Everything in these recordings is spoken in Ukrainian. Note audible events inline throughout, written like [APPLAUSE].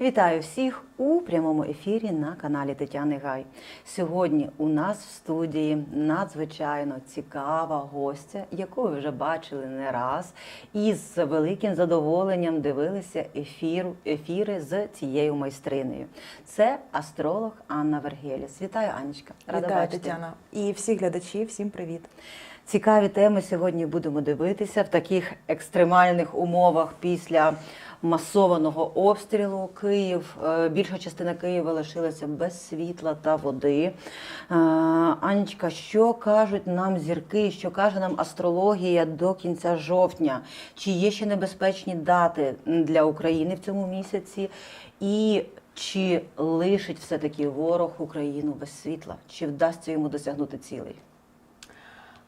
Вітаю всіх у прямому ефірі на каналі Тетяни Гай. Сьогодні у нас в студії надзвичайно цікава гостя, яку ви вже бачили не раз, і з великим задоволенням дивилися ефір, ефіри з цією майстринею. Це астролог Анна Вергеліс. Вітаю, Анечка. Рада Вітаю, бачити. Тетяна. І всі глядачі, всім привіт. Цікаві теми сьогодні будемо дивитися в таких екстремальних умовах після масованого обстрілу. Київ, е, більша частина Києва лишилася без світла та води. Е, Анечка, що кажуть нам зірки, що каже нам астрологія до кінця жовтня? Чи є ще небезпечні дати для України в цьому місяці? І чи лишить все-таки ворог Україну без світла? Чи вдасться йому досягнути цілей?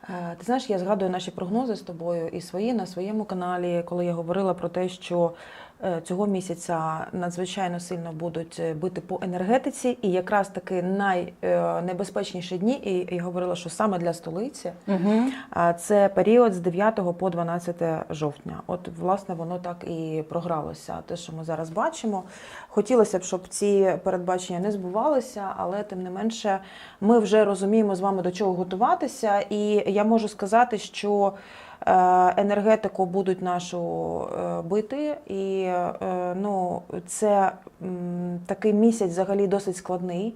Е, Ти знаєш, я згадую наші прогнози з тобою і свої на своєму каналі, коли я говорила про те, що цього місяця надзвичайно сильно будуть е, бити по енергетиці, і якраз таки найнебезпечніші дні, і я говорила, що саме для столиці Угу. це період з 9 по 12 жовтня. От, власне, воно так і програлося. Те, що ми зараз бачимо. Хотілося б, щоб ці передбачення не збувалися, але тим не менше, ми вже розуміємо з вами до чого готуватися. І я можу сказати, що е, енергетику будуть нашу е, бити, і е, ну, це такий місяць взагалі досить складний.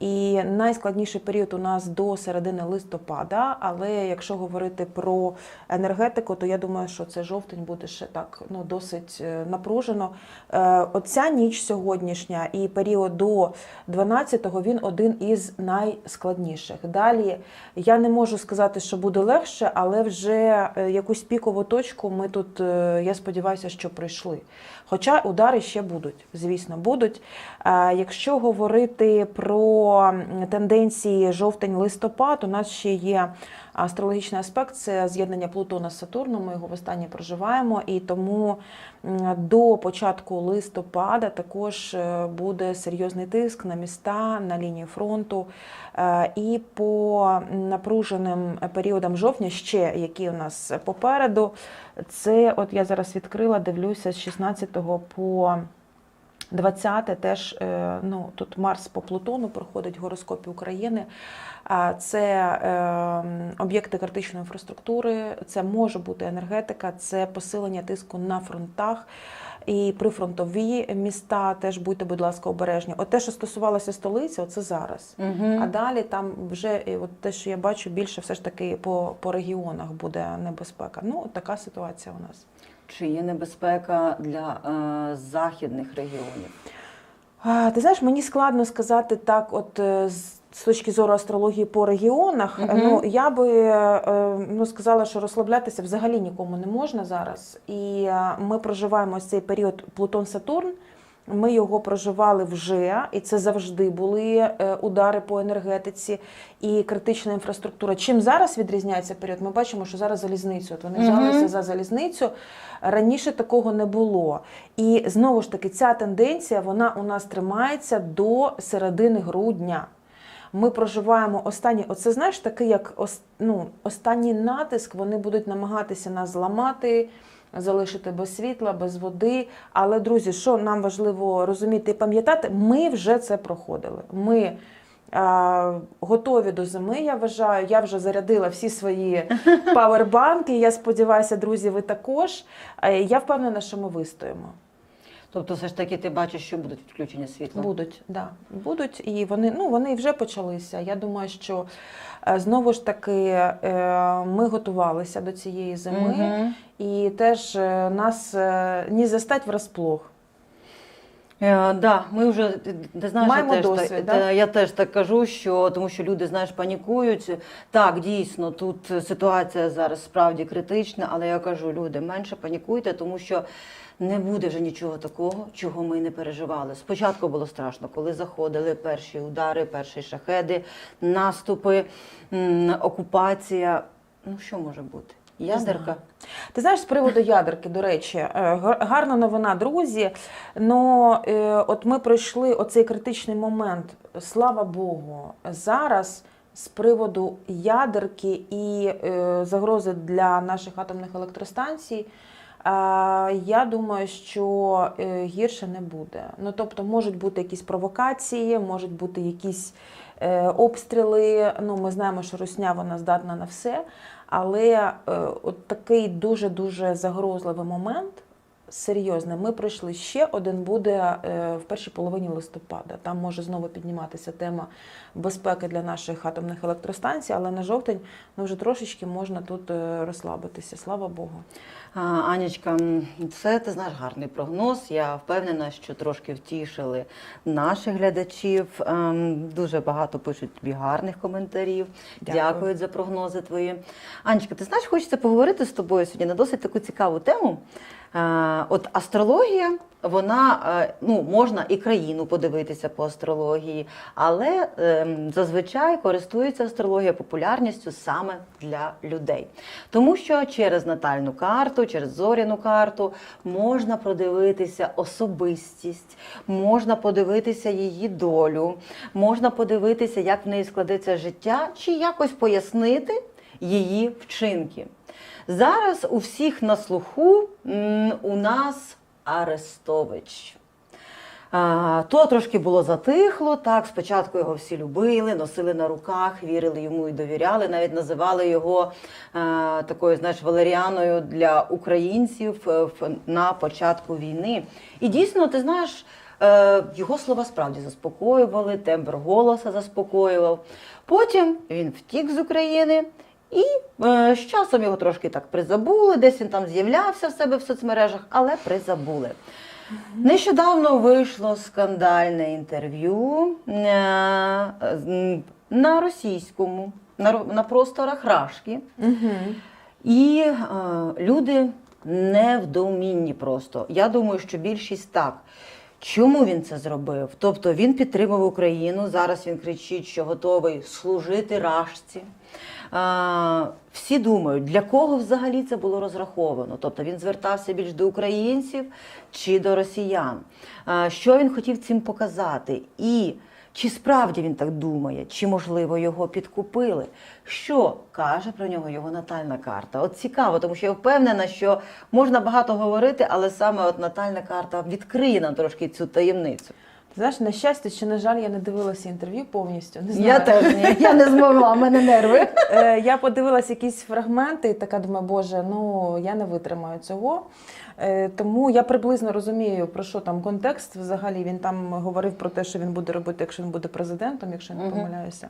І найскладніший період у нас до середини листопада. Але якщо говорити про енергетику, то я думаю, що це жовтень буде ще так ну досить е, напружено. Е, Оця ніч сьогоднішня і період до 12-го він один із найскладніших. Далі я не можу сказати, що буде легше, але вже е, якусь пікову точку ми тут, я сподіваюся, що пройшли. Хоча удари ще будуть, звісно, будуть. Якщо говорити про тенденції жовтень-листопад, у нас ще є астрологічний аспект це з'єднання Плутона з Сатурном. Ми його востаннє проживаємо, і тому до початку листопада також е, буде серйозний тиск на міста, на лінію фронту. Е, І по напруженим періодам жовтня, ще які у нас попереду, це от я зараз відкрила, дивлюся з 16 по 20 теж е, ну, тут Марс по Плутону проходить в гороскопі України. А Це е, об'єкти критичної інфраструктури, це може бути енергетика, це посилення тиску на фронтах. І прифронтові міста теж будьте, будь ласка, обережні. От те, що стосувалося столиці, оце зараз. Угу. А далі там вже от те, що я бачу, більше все ж таки по, по регіонах буде небезпека. Ну, от така ситуація у нас. Чи є небезпека для е, західних регіонів? Ти знаєш, мені складно сказати так, от е, з з точки зору астрології по регіонах. Угу. Ну я би е, ну, сказала, що розслаблятися взагалі нікому не можна зараз. І е, ми проживаємо ось цей період Плутон-Сатурн. Ми його проживали вже, і це завжди були е, удари по енергетиці і критична інфраструктура. Чим зараз відрізняється період? Ми бачимо, що зараз залізницю. От вони взялися за залізницю. Раніше такого не було. І знову ж таки, ця тенденція вона у нас тримається до середини грудня. Ми проживаємо останні, оце знаєш, такий як ну, останній натиск. Вони будуть намагатися нас зламати, залишити без світла, без води. Але, друзі, що нам важливо розуміти і пам'ятати, ми вже це проходили. Ми а, готові до зими, я вважаю. Я вже зарядила всі свої [LAUGHS] павербанки. Я сподіваюся, друзі, ви також. Е, Я впевнена, що ми вистоїмо. Тобто, все ж таки, ти бачиш, що будуть відключення світла? Будуть, да, будуть, і вони ну вони вже почалися. Я думаю, що е, знову ж таки е, ми готувалися до цієї зими, угу. і теж е, нас ні не застать врасплох. Е, да, ми вже ти- ти знаєш, Маємо я теж, досвід, так, да? я теж так кажу, що тому що люди знаєш панікують. Так, дійсно, тут ситуація зараз справді критична, але я кажу, люди, менше панікуйте, тому що не буде вже нічого такого, чого ми не переживали. Спочатку було страшно, коли заходили перші удари, перші шахеди, наступи, окупація. Ну що може бути? Ядерка. знаю. Ти знаєш, з приводу ядерки, до речі, е, гарна новина, друзі. Но е, от ми пройшли оцей критичний момент. Слава Богу, зараз з приводу ядерки і е, загрози для наших атомних електростанцій. Я думаю, що гірше не буде. Ну тобто, можуть бути якісь провокації, можуть бути якісь обстріли. Ну, ми знаємо, що Русня вона здатна на все. Але е, от такий дуже дуже загрозливий момент. Серйозно, ми пройшли ще один буде е, в першій половині листопада. Там може знову підніматися тема безпеки для наших атомних електростанцій, але на жовтень ну вже трошечки можна тут е, розслабитися. Слава Богу. Анічка, це ти знаєш гарний прогноз. Я впевнена, що трошки втішили наших глядачів. Ем, Дуже багато пишуть тобі гарних коментарів. Дякую. Дякують за прогнози твої. Анечка, ти знаєш, хочеться поговорити з тобою сьогодні на досить таку цікаву тему. Е, От астрологія, вона е, ну можна і країну подивитися по астрології, але ем, зазвичай користується астрологія популярністю саме для людей. Тому що через натальну карту, через зоряну карту можна продивитися особистість, можна подивитися її долю, можна подивитися, як в неї складеться життя, чи якось пояснити її вчинки. Зараз у всіх на слуху у нас Арестович. То трошки було затихло. Так, спочатку його всі любили, носили на руках, вірили йому і довіряли. Навіть називали його такою, знаєш, валеріаною для українців е, на початку війни. І дійсно, ти знаєш, е, його слова справді заспокоювали, тембр голоса заспокоював. Потім він втік з України. І е, з часом його трошки так призабули, десь він там з'являвся в себе в соцмережах, але призабули. Нещодавно вийшло скандальне інтерв'ю е, на російському, на, на просторах Рашки. Угу. І е, люди не в доумінні просто. Я думаю, що більшість так. Чому він це зробив? Тобто він підтримав Україну. Зараз він кричить, що готовий служити рашці. Всі думають, для кого взагалі це було розраховано. Тобто він звертався більш до українців чи до росіян. Що він хотів цим показати? І чи справді він так думає, чи можливо його підкупили? Що каже про нього його натальна карта? От цікаво, тому що я впевнена, що можна багато говорити, але саме от натальна карта відкриє нам трошки цю таємницю. Ти знаєш, на щастя, чи на жаль, я не дивилася інтерв'ю повністю. Не знаю. Я теж ні, я не змогла, в мене нерви. Е, Я подивилася якісь фрагменти і така думаю, боже, ну я не витримаю цього. Е, Тому я приблизно розумію, про що там контекст. Взагалі він там говорив про те, що він буде робити, якщо він буде президентом, якщо я не помиляюся.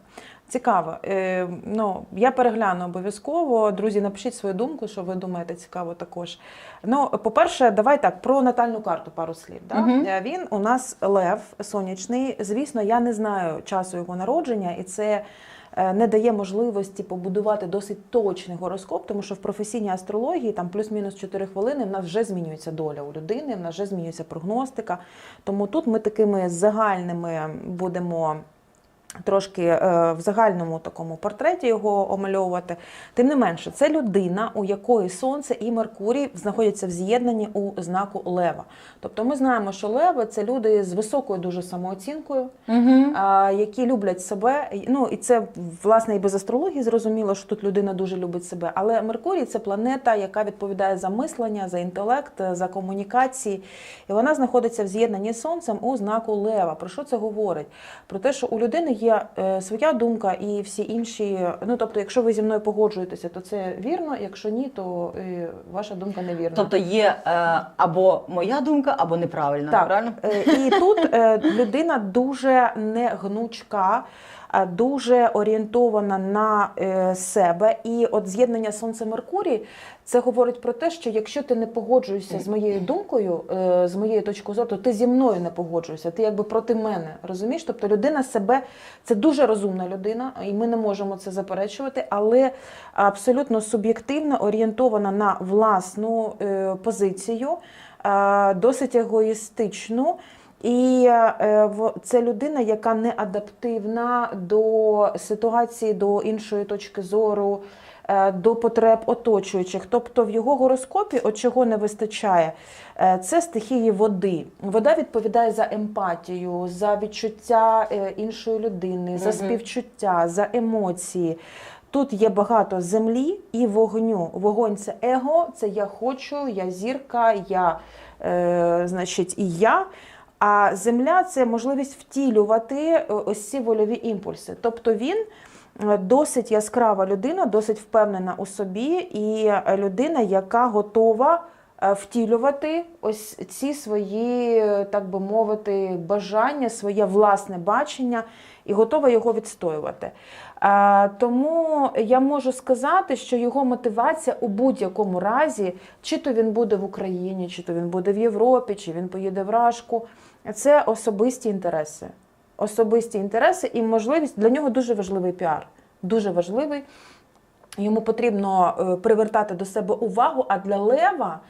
Цікаво. Е, Ну, я перегляну обов'язково. Друзі, напишіть свою думку, що ви думаєте, цікаво також. Ну, по-перше, давай так, про натальну карту пару слів. Да? Е, Він у нас лев сонячний. Звісно, я не знаю часу його народження, і це не дає можливості побудувати досить точний гороскоп, тому що в професійній астрології там плюс-мінус 4 хвилини в нас вже змінюється доля у людини, в нас вже змінюється прогностика. Тому тут ми такими загальними будемо. Трошки е, в загальному такому портреті його омальовувати. Тим не менше, це людина, у якої Сонце і Меркурій знаходяться в з'єднанні у знаку Лева. Тобто ми знаємо, що леви це люди з високою дуже самооцінкою, Угу. які люблять себе. Ну і це власне і без астрології зрозуміло, що тут людина дуже любить себе. Але Меркурій це планета, яка відповідає за мислення, за інтелект, за комунікації. І вона знаходиться в з'єднанні з сонцем у знаку Лева. Про що це говорить? Про те, що у людини є е, своя думка і всі інші. Ну тобто, якщо ви зі мною погоджуєтеся, то це вірно. Якщо ні, то е, ваша думка не вірна. Тобто є е, або моя думка, або неправильна. Так. Правильно? І тут людина дуже негнучка, а дуже орієнтована на е, себе. І от з'єднання Сонце-Меркурій це говорить про те, що якщо ти не погоджуєшся з моєю думкою, е, з моєї точки зору, то ти зі мною не погоджуєшся, ти якби проти мене. Розумієш? Тобто людина себе це дуже розумна людина, і ми не можемо це заперечувати, але абсолютно суб'єктивно орієнтована на власну е, позицію, е, досить егоїстичну. І е, це людина, яка не адаптивна до ситуації, до іншої точки зору, е, до потреб оточуючих. Тобто в його гороскопі, от чого не вистачає, е, це стихії води. Вода відповідає за емпатію, за відчуття е, іншої людини, за співчуття, за емоції. тут є багато землі і вогню. Вогонь це его, це я хочу, я зірка, я, е, значить, і я. А земля це можливість втілювати е, ось ці вольові імпульси. Тобто він е, досить яскрава людина, досить впевнена у собі, і людина, яка готова е, втілювати ось ці свої, так би мовити, бажання, своє власне бачення і готова його відстоювати. Тому я можу сказати, що його мотивація у будь-якому разі, чи то він буде в Україні, чи то він буде в Європі, чи він поїде в Рашку, це особисті інтереси. Особисті інтереси і можливість для нього дуже важливий піар. Дуже важливий. Йому потрібно е, привертати до себе увагу, а для лева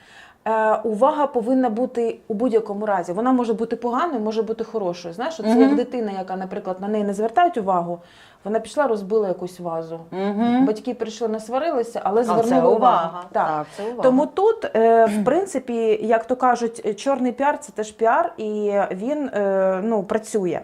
увага повинна бути у будь-якому разі. Вона може бути поганою, може бути хорошою. Знаєш, це Мгм. як дитина, яка, наприклад, на неї не звертають увагу, вона пішла, розбила якусь вазу. Угу. Батьки прийшли, насварилися, але звернули увагу. увага. Так. Так, це увага. Тому тут, е, в принципі, як то кажуть, чорний піар це теж піар, і він е, ну, працює.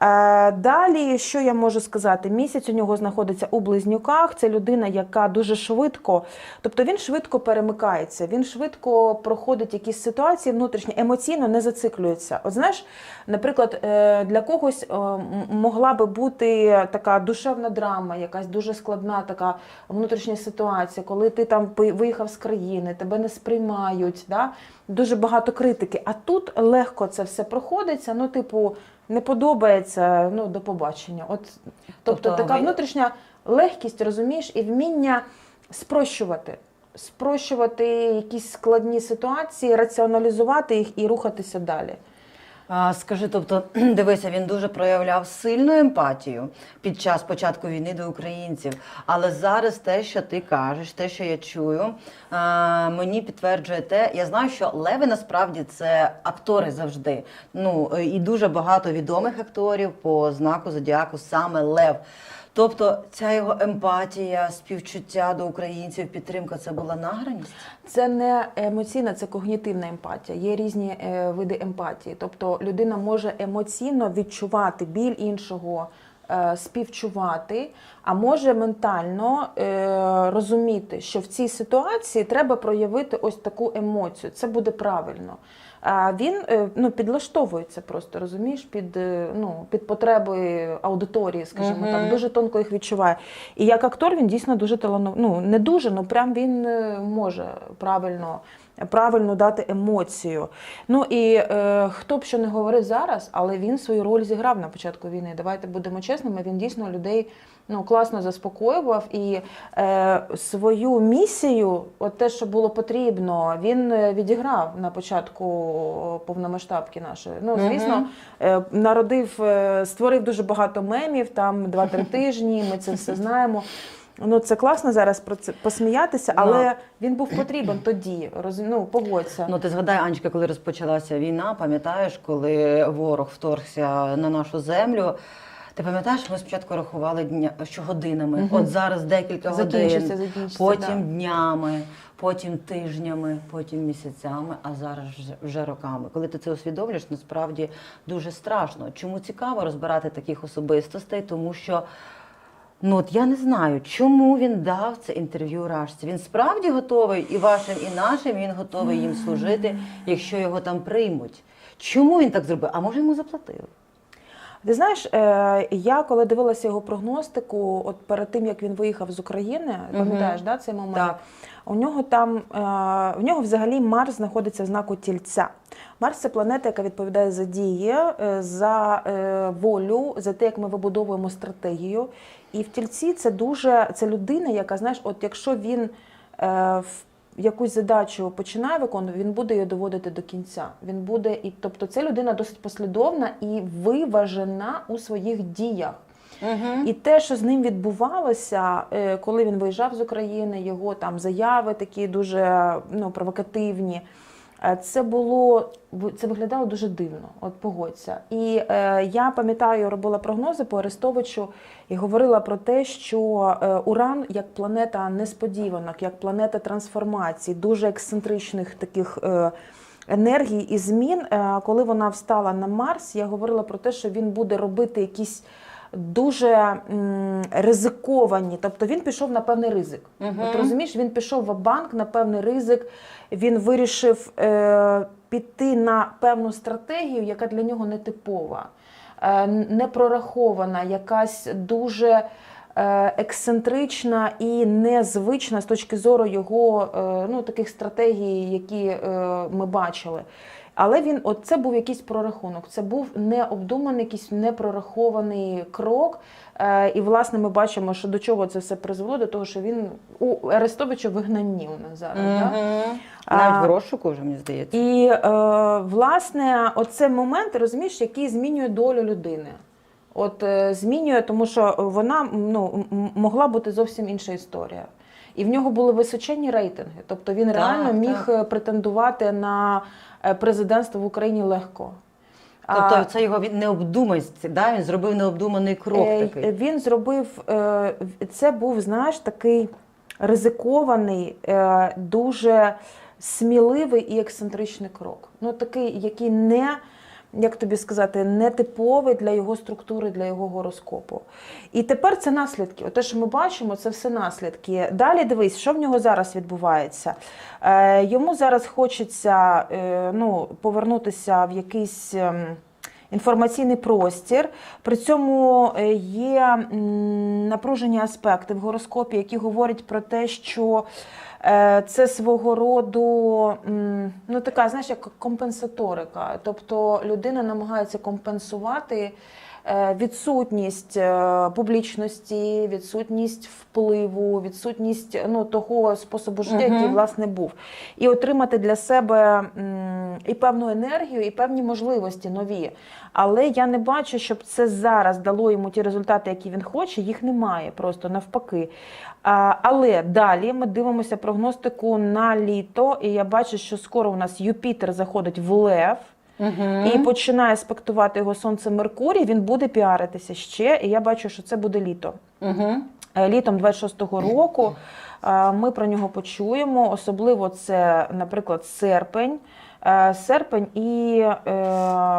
Е, Далі, що я можу сказати? Місяць у нього знаходиться у близнюках. Це людина, яка дуже швидко, тобто він швидко перемикається, він швидко проходить якісь ситуації внутрішні, емоційно не зациклюється. От знаєш, наприклад, е, для когось е, могла би бути така душевна драма, якась дуже складна така внутрішня ситуація, коли ти там виїхав з країни, тебе не сприймають, да? дуже багато критики. А тут легко це все проходиться. Ну, типу, не подобається, ну до побачення. От, тобто, Тобто така ви- внутрішня легкість, розумієш, і вміння спрощувати. Спрощувати якісь складні ситуації, раціоналізувати їх і рухатися далі. А, скажи, тобто, [CLEARS THROAT] дивися, він дуже проявляв сильну емпатію під час початку війни до українців. Але зараз те, що ти кажеш, те, що я чую, а, мені підтверджує те, я знаю, що леви насправді це актори завжди. Ну і дуже багато відомих акторів по знаку зодіаку саме лев. Тобто ця його емпатія, співчуття до українців, підтримка це була награність. Це не емоційна, це когнітивна емпатія. Є різні е, види емпатії. Тобто людина може емоційно відчувати біль іншого, е, співчувати, а може ментально е, розуміти, що в цій ситуації треба проявити ось таку емоцію. Це буде правильно. А він е, ну, підлаштовується просто, розумієш, під, е, ну, під потреби аудиторії, скажімо Мгм. так, дуже тонко їх відчуває. І як актор він дійсно дуже талановитий. Ну, не дуже, але прям він е, може правильно. Правильно дати емоцію. Ну і е, хто б що не говорив зараз, але він свою роль зіграв на початку війни. Давайте будемо чесними. Він дійсно людей ну, класно заспокоював і е, свою місію, от те, що було потрібно, він е, відіграв на початку повномасштабки нашої. Ну, звісно, е, народив, е, створив дуже багато мемів, там 2-3 тижні. Ми це все знаємо. Ну, це класно зараз про це посміятися, але Ну. він був потрібен тоді. Роз... Ну, погодься. Ну, ти згадай, Анечка, коли розпочалася війна, пам'ятаєш, коли ворог вторгся на нашу землю. Ти пам'ятаєш, ми спочатку рахували дня що годинами. Мгм. От зараз декілька закінчиться, годин, закінчиться. потім да. днями, потім тижнями, потім місяцями, а зараз вже роками. Коли ти це усвідомлюєш, насправді дуже страшно. Чому цікаво розбирати таких особистостей? Тому що. Ну от я не знаю, чому він дав це інтерв'ю Рашці. Він справді готовий і вашим, і нашим. Він готовий їм служити, якщо його там приймуть. Чому він так зробив? А може йому заплатили? Ти знаєш, е, я коли дивилася його прогностику, от перед тим як він виїхав з України, пам'ятаєш, да, цей момент? Так. У нього там е, в нього взагалі Марс знаходиться в знаку тільця. Марс це планета, яка відповідає за дії, е, за е, волю, за те, як ми вибудовуємо стратегію. І в тільці це дуже це людина, яка знаєш, от якщо він е, в якусь задачу починає виконувати, він буде її доводити до кінця. Він буде і тобто, це людина досить послідовна і виважена у своїх діях. І те, що з ним відбувалося, е, коли він виїжджав з України, його там заяви такі дуже ну, провокативні. Е, Це було це виглядало дуже дивно, от погодься. І е, я пам'ятаю, робила прогнози по Арестовичу і говорила про те, що е, Уран як планета несподіванок, як планета трансформацій, дуже ексцентричних таких. Е, енергій і змін, Е, коли вона встала на Марс, я говорила про те, що він буде робити якісь дуже ризиковані. Тобто він пішов на певний ризик. Мгм. От розумієш, він пішов в банк на певний ризик. Він вирішив е, піти на певну стратегію, яка для нього не типова, е, не прорахована, якась дуже е, ексцентрична і незвична з точки зору його е, ну, таких стратегій, які е, ми бачили. Але він, от це був якийсь прорахунок, це був необдуманий, якийсь непрорахований крок. Е, і, власне, ми бачимо, що до чого це все призвело, до того, що він у Арестовича вигнанні у нас зараз. Да? Мгм. А, Навіть в розшуку вже, мені здається. І е, власне, оце момент, розумієш, який змінює долю людини. От е, змінює, тому що вона ну, могла бути зовсім інша історія. І в нього були височенні рейтинги. Тобто він Так, реально міг так. е, претендувати на е, президентство в Україні легко. Тобто це його необдуманість, да? він зробив необдуманий крок Е, такий. Він зробив це був, знаєш, такий ризикований, дуже сміливий і ексцентричний крок. Ну, такий, який не. Як тобі сказати, нетиповий для його структури, для його гороскопу. І тепер це наслідки. Те, що ми бачимо, це все наслідки. Далі дивись, що в нього зараз відбувається. Е, йому зараз хочеться е, ну, повернутися в якийсь. ем, інформаційний простір. При цьому е, є напружені аспекти в гороскопі, які говорять про те, що е, це свого роду ну, така, знаєш, як компенсаторика. Тобто людина намагається компенсувати. Е, Відсутність е, публічності, відсутність впливу, відсутність ну, того способу життя, який власне був, і отримати для себе і певну енергію, і певні можливості нові. Але я не бачу, щоб це зараз дало йому ті результати, які він хоче. Їх немає, просто навпаки. Але далі ми дивимося прогностику на літо, і я бачу, що скоро у нас Юпітер заходить в Лев. Мгм. І починає аспектувати його сонце Меркурій, він буде піаритися ще. І я бачу, що це буде літо. Е, Літом 26-го року е, ми про нього почуємо. Особливо це, наприклад, серпень, е, серпень і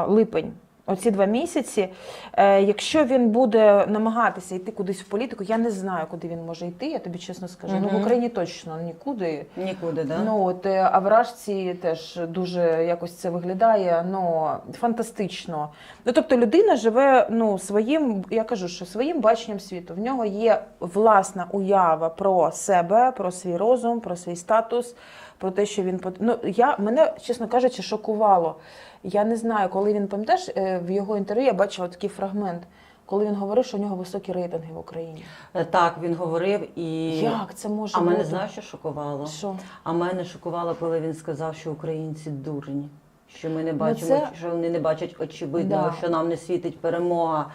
липень. Оці два місяці. Е, Якщо він буде намагатися йти кудись в політику, я не знаю, куди він може йти. Я тобі чесно скажу. Ну в Україні точно нікуди. Нікуди, да? Ну от е, а вражці теж дуже якось це виглядає ну фантастично. Ну тобто людина живе ну своїм, я кажу, що своїм баченням світу. В нього є власна уява про себе, про свій розум, про свій статус, про те, що він ну я мене, чесно кажучи, шокувало. Я не знаю, коли він пам'ятаєш е, в його інтерв'ю, я бачила такий фрагмент, коли він говорив, що у нього високі рейтинги в Україні. Е, Так, він говорив і. Як це може А бути? мене знаєш, що шокувало? Що? А мене шокувало, коли він сказав, що українці дурні. Що ми не бачимо, Ну, це- що вони не бачать очевидного, Да. що нам не світить перемога.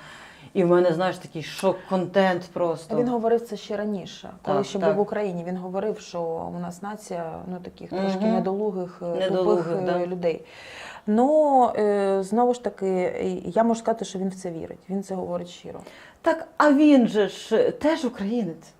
І в мене, знаєш, такий шок-контент просто. Він говорив це ще раніше, коли Так, ще так. був в Україні. Він говорив, що у нас нація ну таких трошки недолугих, е, Недолугих, тупих е, да. людей. Ну е, знову ж таки, я можу сказати, що він в це вірить. Він це говорить щиро. Так, а він же ж теж українець.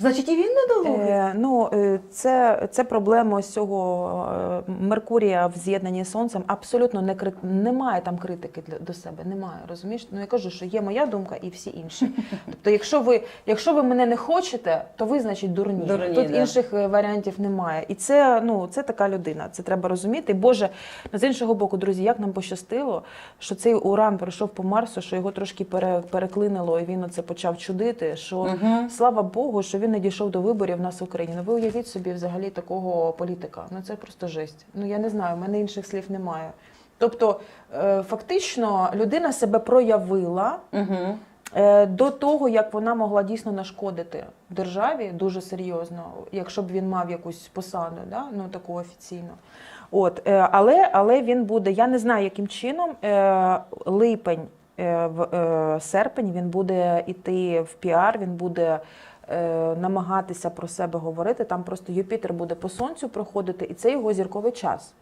Значить, і він недолугий. Е, ну, е, це, це проблема ось цього е, Меркурія в з'єднанні з сонцем. Абсолютно не крит... немає там критики для до себе. Немає. Розумієш? Ну я кажу, що є моя думка і всі інші. [LAUGHS] Тобто, якщо ви, якщо ви мене не хочете, то ви значить дурні. Дурні, Тут да. інших е, варіантів немає. І це ну це така людина. Це треба розуміти. Боже, ну, з іншого боку, друзі, як нам пощастило, що цей уран пройшов по Марсу, що його трошки пере, переклинило, і він оце почав чудити. Що Мгм. Слава Богу, що він не дійшов до виборів в нас в Україні. Ну, ви уявіть собі взагалі такого політика. Ну це просто жесть. Ну я не знаю, в мене інших слів немає. Тобто, е, фактично, людина себе проявила Угу. до того, як вона могла дійсно нашкодити державі дуже серйозно, якщо б він мав якусь посаду, да? ну таку офіційну. От, е, але, але він буде, я не знаю, яким чином липень в серпень він буде йти в піар, він буде намагатися про себе говорити. Там просто Юпітер буде по сонцю проходити, і це його зірковий час.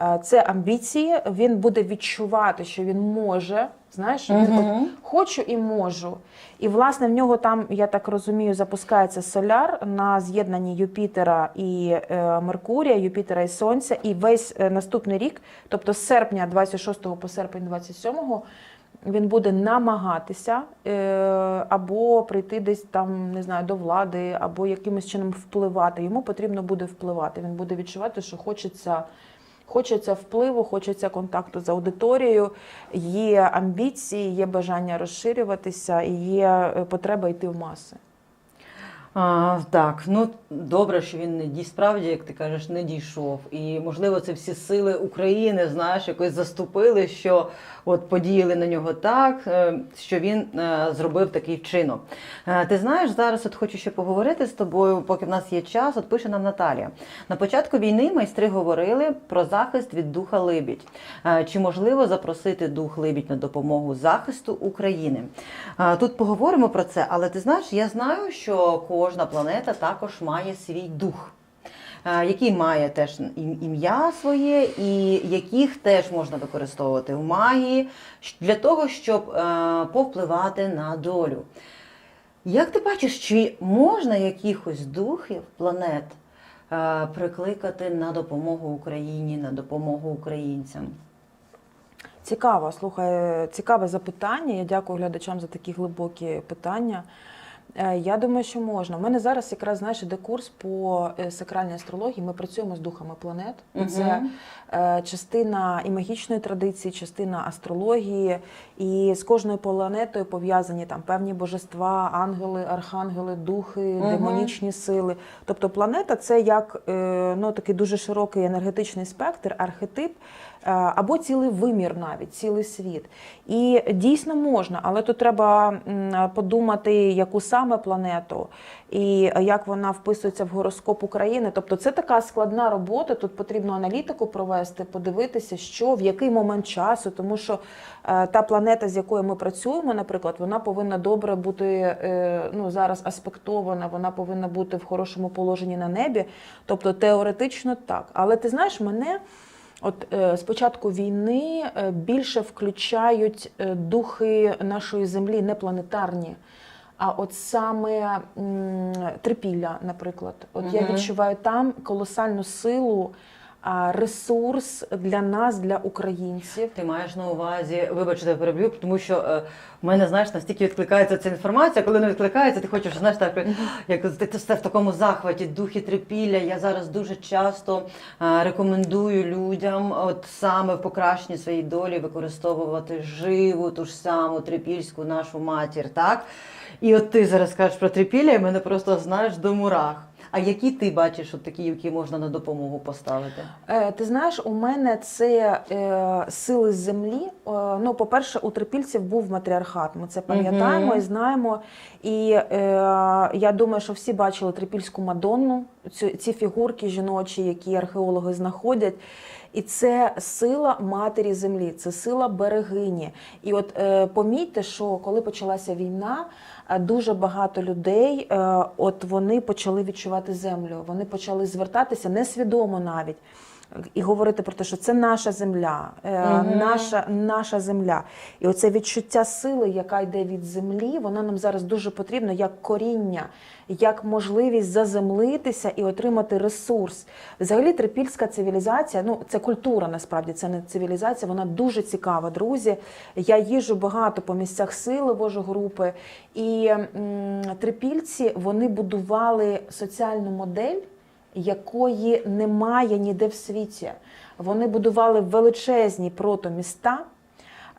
Е, Це амбіції. Він буде відчувати, що він може. Знаєш, він от хочу і можу. І власне в нього там, я так розумію, запускається соляр на з'єднанні Юпітера і е, Меркурія, Юпітера і Сонця. І весь е, наступний рік, тобто з серпня 26 по серпень 27 він буде намагатися е, або прийти десь там, не знаю, до влади, або якимось чином впливати. Йому потрібно буде впливати. Він буде відчувати, що хочеться. Хочеться впливу, хочеться контакту з аудиторією, є амбіції, є бажання розширюватися і є е, потреба йти в маси. А, так, ну добре, що він не дій справді, як ти кажеш, не дійшов. І можливо, це всі сили України, знаєш, якось заступили, що от подіяли на нього так, е, що він е, зробив такий вчинок. Е, Ти знаєш, зараз от хочу ще поговорити з тобою, поки в нас є час. От пише нам Наталія. На початку війни майстри говорили про захист від духа Либідь. Чи можливо запросити дух Либідь на допомогу захисту України? Тут поговоримо про це, але ти знаєш, я знаю, що кожна планета також має свій дух. е, Який має теж ім'я своє, і яких теж можна використовувати в магії для того, щоб е, повпливати на долю. Як ти бачиш, чи можна якихось духів планет е, прикликати на допомогу Україні, на допомогу українцям? Цікаво, слухай, цікаве запитання. Я дякую глядачам за такі глибокі питання. Е, Я думаю, що можна. У мене зараз якраз знаєш іде курс по е, сакральній астрології. Ми працюємо з духами планет. І Це е, частина і магічної традиції, частина астрології. І з кожною планетою пов'язані там певні божества, ангели, архангели, духи, Мгм. демонічні сили. Тобто планета це як е, ну, такий дуже широкий енергетичний спектр, архетип. Е, Або цілий вимір, навіть цілий світ, і дійсно можна, але тут треба подумати, яку саме планету і як вона вписується в гороскоп України. Тобто, це така складна робота. Тут потрібно аналітику провести, подивитися, що в який момент часу, тому що е, та планета, з якою ми працюємо, наприклад, вона повинна добре бути е, ну зараз аспектована, вона повинна бути в хорошому положенні на небі. Тобто теоретично так. Але ти знаєш, мене. От е, з початку війни е, більше включають е, духи нашої землі, не планетарні. А от саме трипілля, наприклад, от я відчуваю там колосальну силу, ресурс для нас, для українців. Ти маєш на увазі, вибач, я переб'ю, тому що е, в мене знаєш настільки відкликається ця інформація. Коли не відкликається, ти хочеш знаєш так, як ти, все в такому захваті, духи трипілля. Я зараз дуже часто е, рекомендую людям, от саме в покращенні своєї долі, використовувати живу, ту ж саму трипільську нашу матір. Так і от ти зараз кажеш про трипілля, і мене просто знаєш до мурах. А які ти бачиш, от такі, які можна на допомогу поставити? Е, Ти знаєш, у мене це е, сили землі. Е, ну, по-перше, у трипільців був матріархат. Ми це пам'ятаємо угу. і знаємо. І е, я думаю, що всі бачили трипільську Мадонну, ці фігурки жіночі, які археологи знаходять. І це сила матері землі, це сила берегині. І от е, помітьте, що коли почалася війна, е, дуже багато людей, е, от вони почали відчувати землю. Вони почали звертатися несвідомо навіть. І говорити про те, що це наша земля, Мгм. наша, наша земля. І оце відчуття сили, яка йде від землі, вона нам зараз дуже потрібна як коріння, як можливість заземлитися і отримати ресурс. Взагалі, трипільська цивілізація, ну це культура насправді, це не цивілізація, вона дуже цікава, друзі. Я їжу багато по місцях сили Божогрупи. І м, трипільці вони будували соціальну модель якої немає ніде в світі. Вони будували величезні протоміста,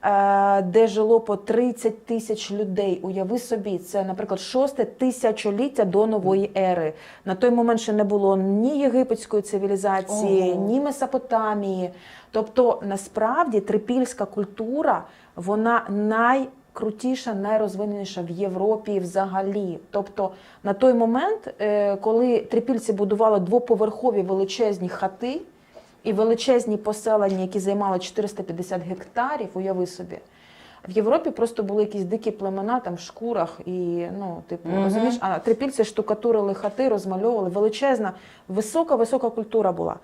е, де жило по 30 тисяч людей. Уяви собі, це, наприклад, шосте тисячоліття до нової ери. На той момент ще не було ні єгипетської цивілізації, Ого. ні Месопотамії. Тобто, насправді, трипільська культура вона най крутіша, найрозвиненіша в Європі взагалі. Тобто на той момент, е, коли трипільці будували двоповерхові величезні хати і величезні поселення, які займали 450 гектарів, уяви собі. В Європі просто були якісь дикі племена там в шкурах і ну, типу, Мгм. розумієш, а трипільці штукатурили хати, розмальовували. Величезна, висока, висока культура була.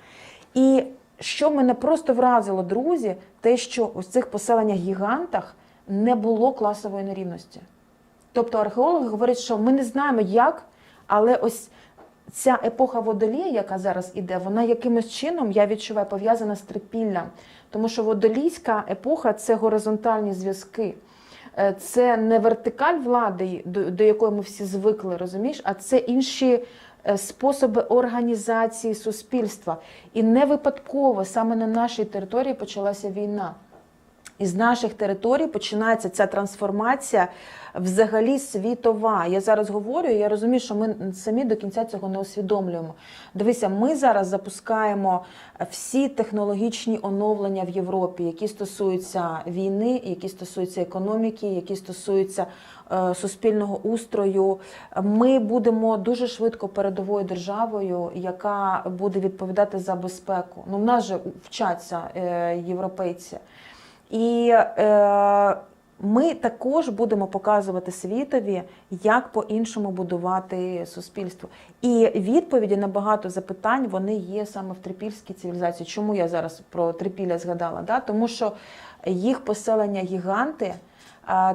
І що мене просто вразило, друзі, те, що у цих поселеннях гігантах не було класової нерівності. Тобто археологи говорять, що ми не знаємо як, але ось ця епоха водолія, яка зараз іде, вона якимось чином, я відчуваю, пов'язана з трипіллям. Тому що водолійська епоха це горизонтальні зв'язки. Е, Це не вертикаль влади, до, якої ми всі звикли, розумієш, а це інші е, способи організації суспільства. І не випадково саме на нашій території почалася війна. Із наших територій починається ця трансформація взагалі світова. Я зараз говорю, я розумію, що ми самі до кінця цього не усвідомлюємо. Дивися, ми зараз запускаємо всі технологічні оновлення в Європі, які стосуються війни, які стосуються економіки, які стосуються е, суспільного устрою. Ми будемо дуже швидко передовою державою, яка буде відповідати за безпеку. Ну, в нас же вчаться е, європейці. І е, ми також будемо показувати світові, як по-іншому будувати суспільство. І відповіді на багато запитань вони є саме в трипільській цивілізації. Чому я зараз про трипілля згадала? Да? Тому що їх поселення гіганти.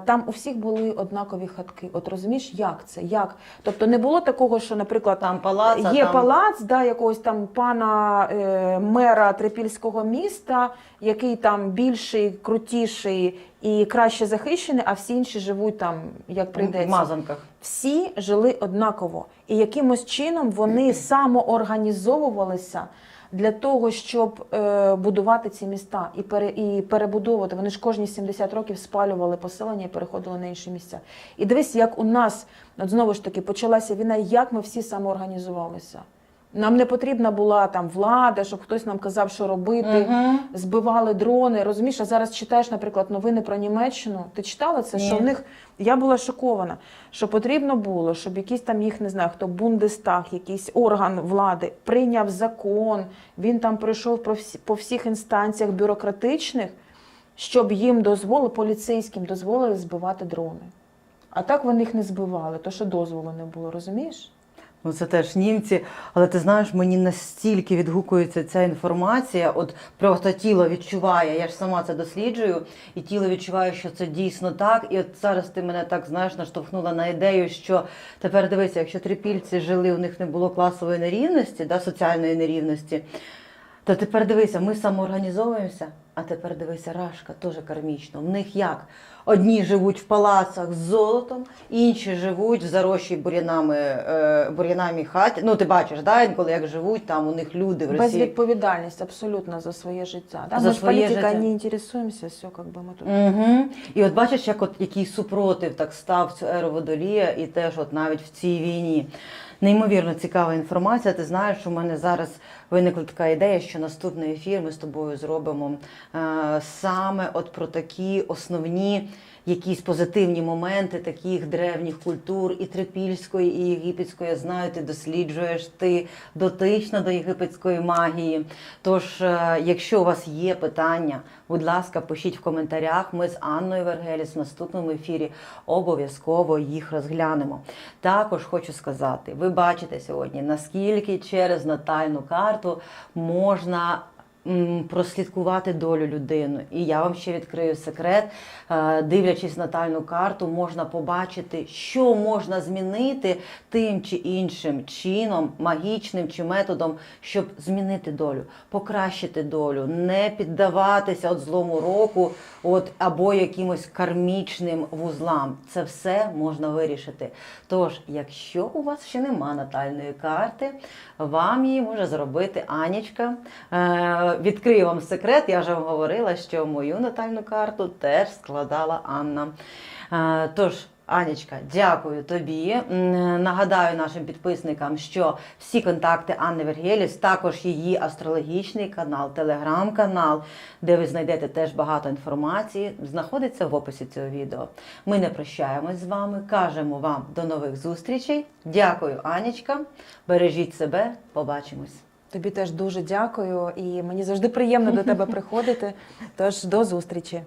Там у всіх були однакові хатки. От розумієш, як це? Як? Тобто не було такого, що, наприклад, Там палац, а Є там... палац, да, якогось там пана е, мера Трипільського міста, який там більший, крутіший і краще захищений, а всі інші живуть там як прийдеться. в мазанках. Всі жили однаково. І якимось чином вони [CLEARS THROAT] самоорганізовувалися для того, щоб е, будувати ці міста і, пере, і перебудовувати. Вони ж кожні 70 років спалювали поселення і переходили на інші місця. І дивись, як у нас, от знову ж таки, почалася війна, як ми всі самоорганізувалися. Нам не потрібна була там влада, щоб хтось нам казав, що робити. Мгм. Збивали дрони. Розумієш, а зараз читаєш, наприклад, новини про Німеччину. Ти читала це? Ні. Що в них я була шокована, що потрібно було, щоб якийсь там їх не знаю, хто Бундестаг, якийсь орган влади прийняв закон. Він там пройшов про всі по всіх інстанціях бюрократичних, щоб їм дозволили поліцейським дозволили збивати дрони. А так вони їх не збивали, то що дозволу не було, розумієш? Ну, це теж німці, але ти знаєш, мені настільки відгукується ця інформація. От просто тіло відчуває. Я ж сама це досліджую, і тіло відчуває, що це дійсно так. І от зараз ти мене так знаєш, наштовхнула на ідею, що тепер дивися, якщо трипільці жили, у них не було класової нерівності, да, соціальної нерівності. То тепер дивися, ми самоорганізовуємося, а тепер дивися, рашка теж кармічно. В них як? Одні живуть в палацах з золотом, інші живуть в зарощій бур'янами, е, бур'янами хаті. Ну, ти бачиш, да, інколи як живуть, там у них люди в Росії. Безвідповідальність абсолютно за своє життя. Да? За ми ж своє політика життя. не інтересуємося, все, як би ми тут. Угу. І от бачиш, як от який супротив так став цю еру водолія, і теж от навіть в цій війні. Неймовірно цікава інформація. Ти знаєш, у мене зараз виникла така ідея, що наступний ефір ми з тобою зробимо саме от про такі основні. Якісь позитивні моменти таких древніх культур і трипільської, і єгипетської. Знаю, ти досліджуєш, ти дотична до єгипетської магії. Тож, е, якщо у вас є питання, будь ласка, пишіть в коментарях. Ми з Анною Вергеліс в наступному ефірі обов'язково їх розглянемо. Також хочу сказати, ви бачите сьогодні, наскільки через натальну карту можна. Прослідкувати долю людини. І я вам ще відкрию секрет. Е, Дивлячись натальну карту, можна побачити, що можна змінити тим чи іншим чином, магічним чи методом, щоб змінити долю, покращити долю, не піддаватися от злому року, от або якимось кармічним вузлам. Це все можна вирішити. Тож, якщо у вас ще нема натальної карти, вам її може зробити Анічка. Відкрию вам секрет, я вже вам говорила, що мою натальну карту теж складала Анна. Е, Тож, Анічка, дякую тобі. Нагадаю нашим підписникам, що всі контакти Анни Вергеліс, також її астрологічний канал, телеграм-канал, де ви знайдете теж багато інформації, знаходиться в описі цього відео. Ми не прощаємось з вами, кажемо вам до нових зустрічей. Дякую, Анічка. Бережіть себе, побачимось. Тобі теж дуже дякую, і мені завжди приємно до тебе [LAUGHS] приходити. Тож до зустрічі.